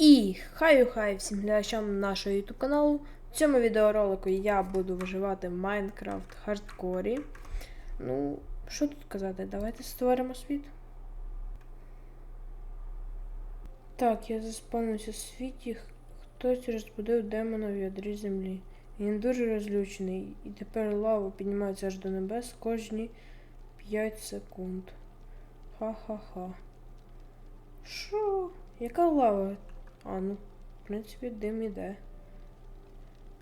І хай хай всім глядачам нашого YouTube каналу. В цьому відеоролику я буду виживати в Майнкрафт хардкорі. Ну, що тут казати? Давайте створимо світ. Так, я заспавнився в світі. Хтось розбудив демона в ядрі землі. Він дуже розлючений, і тепер лава піднімається аж до небес кожні 5 секунд. Ха-ха-ха. Що? Яка лава? А, ну, в принципі, дим іде.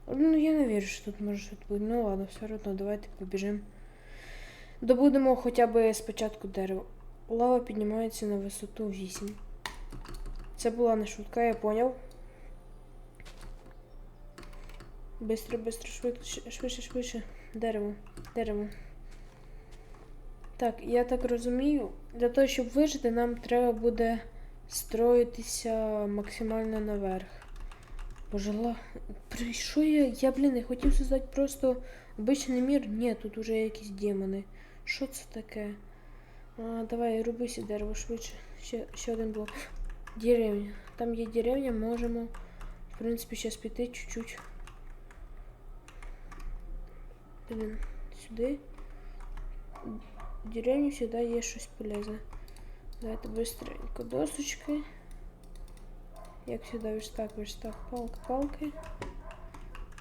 Ну, я не вірю, що тут може щось бути. Ну ладно, все одно, давайте побіжимо. Добудемо хоча б спочатку дерево. Лава піднімається на висоту 8. Це була не шутка, я поняв. Бистро, бистро, швидше, швидше, швидше. Дерево, дерево. Так, я так розумію, для того, щоб вижити, нам треба буде строїтися максимально наверх. Боже, ла... Що я? Я, блін, я хотів создати просто обичний мір. Ні, тут уже якісь демони. Що це таке? А, давай, рубися дерево швидше. Ще, ще один блок. Деревня. Там є деревня, можемо, в принципі, зараз піти чуть-чуть. Блін, сюди. В деревні завжди є щось полезне. Давайте быстренько досочки. Як всегда, верстак, верстак, палка, палки.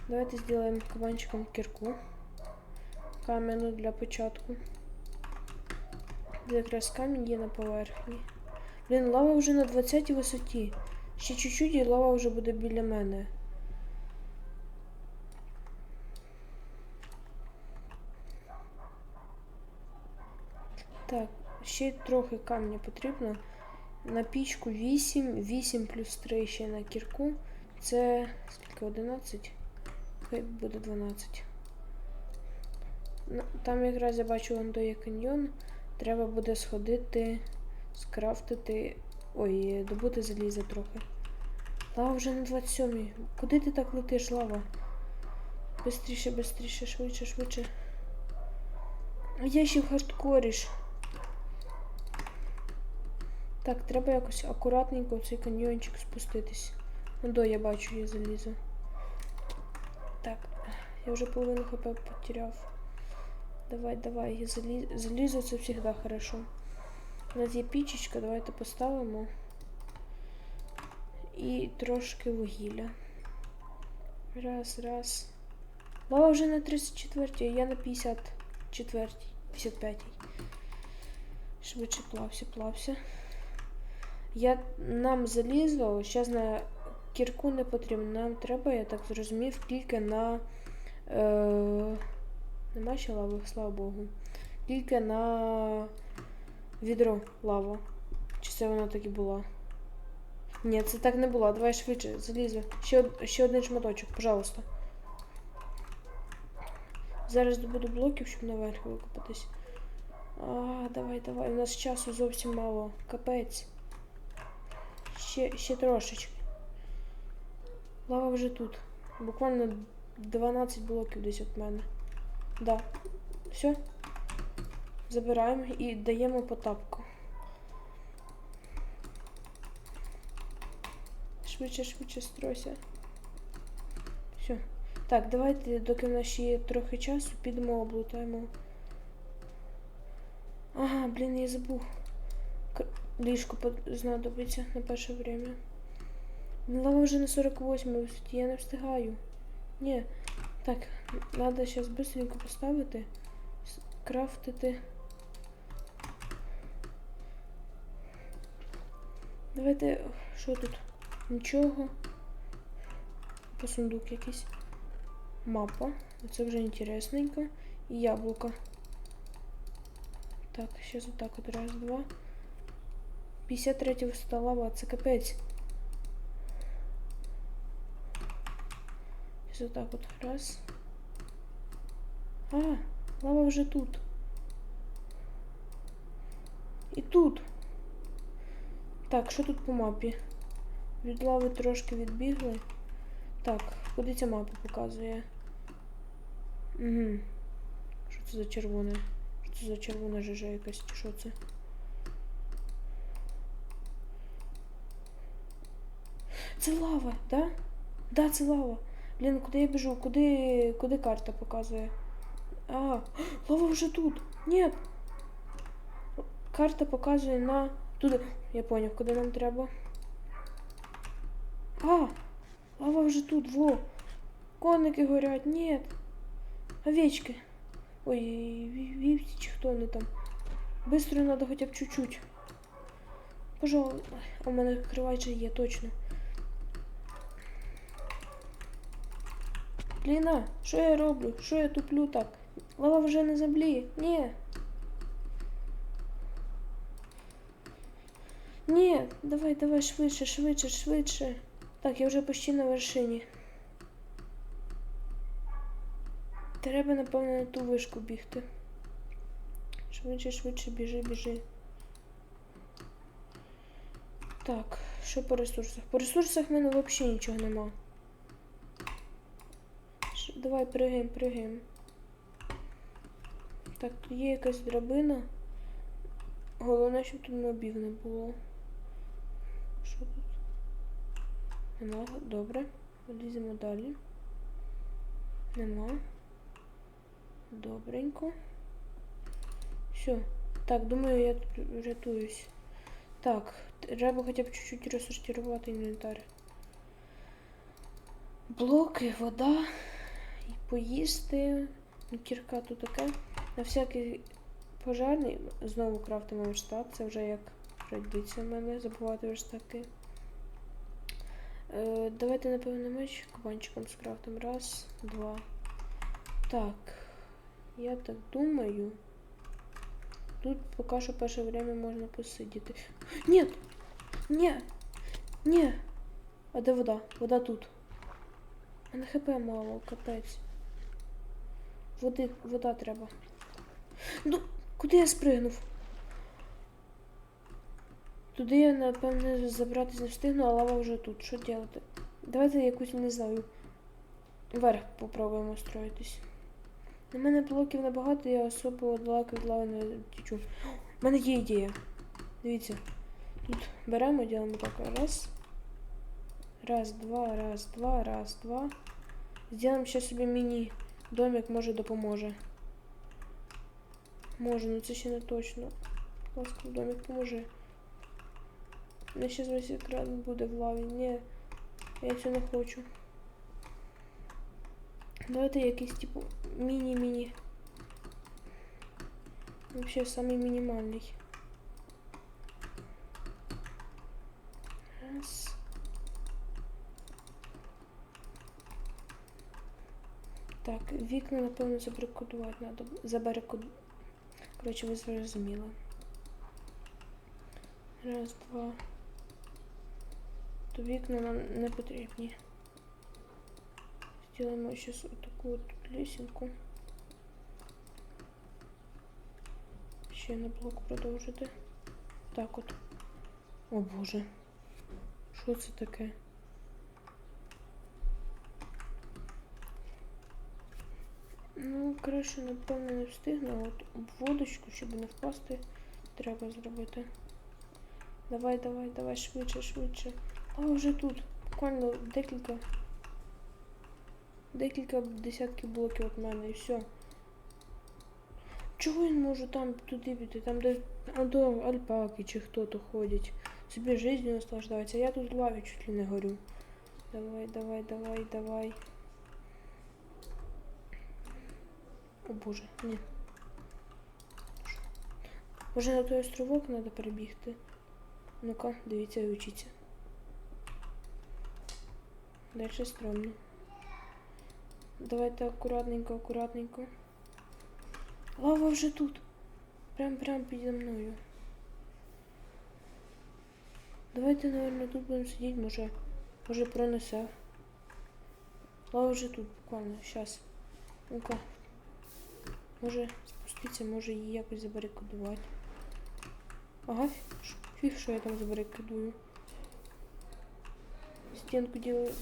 Давайте сделаем кабанчиком кирку. Кам'яну для початку. Якраз камінь є на поверхні. Блін, лава вже на 20 висоті. Ще чуть-чуть і лава вже буде біля мене. Так, ще трохи камня потрібно. На пічку 8, 8 плюс 3 ще на кірку. Це скільки 11? Хай буде 12. Ну, Там якраз я бачу вон є каньйон. Треба буде сходити, скрафтити. Ой, добути заліза трохи. Лава вже на 27. Куди ти так летиш, лава? Бистріше, бистріше, швидше, швидше. Я ще в хардкорі ж. Так, треба якось акуратненько в цей каньйончик спуститись. Ну до, я бачу, я залізу. Так, я вже половину хп потеряв. Давай, давай, я заліз... залізу, це завжди хорошо. У нас є пічечка, давайте поставимо. І трошки вугілля. Раз, раз. Лава вже на 34, а я на 54, 55. Швидше плався, плався. Я нам залізо, зараз на кірку не потрібно. Нам треба, я так зрозумів, тільки на. Е, нема ще лави, слава Богу. Тільки на відро лава. Чи це вона так і була? Ні, це так не було. Давай швидше, залізо. Ще, ще один шматочок, пожалуйста. Зараз добуду блоків, щоб наверх викопатись. А, давай, давай. У нас часу зовсім мало. Капець. Ще, ще трошечки. Лава вже тут. Буквально 12 блоків десь від мене. Да. Все. Забираємо і даємо по тапку. Швидше, швидше стройся. Все. Так, давайте, доки в нас ще є трохи часу, підемо облутаємо. Ага, блін, я забув. Ліжко знадобиться на перше время. Лава вже на 48 висоті, я не встигаю. Ні. Так, треба зараз быстренько поставити. Крафтити. Давайте. Що тут? Нічого. По сундук якийсь. Мапа. Це вже інтересненько. І яблуко. Так, зараз отак от раз, два. 53 висота лава, це капець. Зараз отак от раз. А, лава вже тут. І тут. Так, що тут по мапі? Від лави трошки відбігли. Так, куди ця мапа показує? Угу. Що це за червоне? Що це за червона жижа якась? Що це? Це лава, да? Да, це лава. Блін, куди я біжу? Куди, куди карта показує? А, лава вже тут. Ні. Карта показує на. Туди. Я поняв, куди нам треба. А! Лава вже тут, во. Коники горять, ні. Овечки. Ой, ві- вівці чи хто вони там. Быстро надо хоча б чуть-чуть. Пожалуй, у мене кривач є, точно. Бліна, що я роблю? Що я туплю так? Лава вже на землі. Ні. Ні, давай, давай, швидше, швидше, швидше. Так, я вже почти на вершині. Треба, напевно, на ту вишку бігти. Швидше, швидше, біжи, біжи. Так, що по ресурсах? По ресурсах в мене взагалі нічого нема. Давай пригаємо, пригаємо. Так, тут є якась драбина. Головне, щоб тут мобів не було. Що тут? Нема, добре. Ліземо далі. Нема. Добренько. Все. Так, думаю, я тут рятуюсь. Так, треба хоча б чуть-чуть розсортувати інвентар. Блоки, вода, поїсти. Кірка тут таке. На всякий пожарний знову крафтимо верстак. Це вже як традиція в мене забувати верстаки. Е, давайте, напевно, меч кабанчиком скрафтимо. Раз, два. Так. Я так думаю. Тут поки що перше время можна посидіти. Ні! Ні! Ні! А де вода? Вода тут. А на хп мало, капець. Води, вода треба. Ну, куди я спригнув? Туди я, напевне, забратись не встигну, а лава вже тут. Що робити? Давайте якусь, не знаю. Вверх попробуємо строїтись. У мене блоків набагато, я особо далеко від лави не тічу. У мене є ідея. Дивіться. Тут беремо, ділимо так. Раз. Раз, два, раз, два, раз, два. Сделаем ще собі міні-домик, може допоможе. Може, ну це ще не точно. Ласка, домик поможи. Мене ще весь екран буде в лаві. Ні, я цього не хочу. Давайте якийсь типу міні-міні. Вообще самый минимальный. Раз. Так, вікна, напевно, забарикодувати треба. Забарикод... Коротше, ви зрозуміли. Раз, два. То вікна нам не потрібні. Сделаем сейчас вот такую вот лесенку. Ще на блок продовжити. Так от. О боже. Що це таке? Ну, краще, напевно, не встигну, от обводочку, щоб не впасти, треба зробити. Давай, давай, давай, швидше, швидше. А, вже тут. Буквально декілька. Декілька десятків блоків від мене і все. Чого він може там туди піти? Там де до альпаки чи хто-то ходять. Собі життю наслаждаються. Я тут лаві чуть ли не горю. Давай, давай, давай, давай. О боже, ні. Може на той островок треба перебігти? Ну-ка, дивіться і учіться. Дальше стрьомно. Давайте акуратненько, акуратненько. Лава вже тут. Прям прям піді мною. Давайте, наверное, тут будемо сидіти, може, може пронесе. Лава вже тут, буквально, щас. Ну-ка. Може спуститися, може її якось забарикадувати. Ага, фіг, що я там забарикадую. Стенку делаю.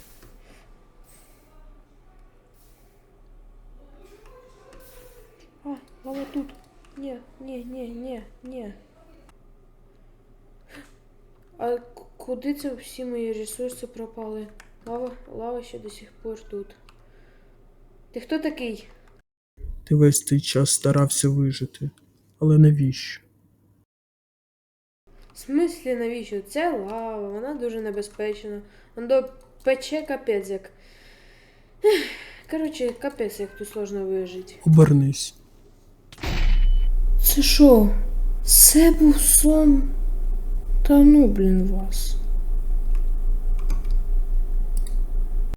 А, лава тут. Не, не, не, не, не. А Куди це всі мої ресурси пропали? Лава, лава ще до сих пор тут. Ти хто такий? Ти весь цей час старався вижити. Але навіщо? В смислі, навіщо? Це лава, вона дуже небезпечна. Воно пече капець як. Коротше, капець, як тут сложно вижити. Обернись. Це що? Це був сон? Та ну, блін, вас.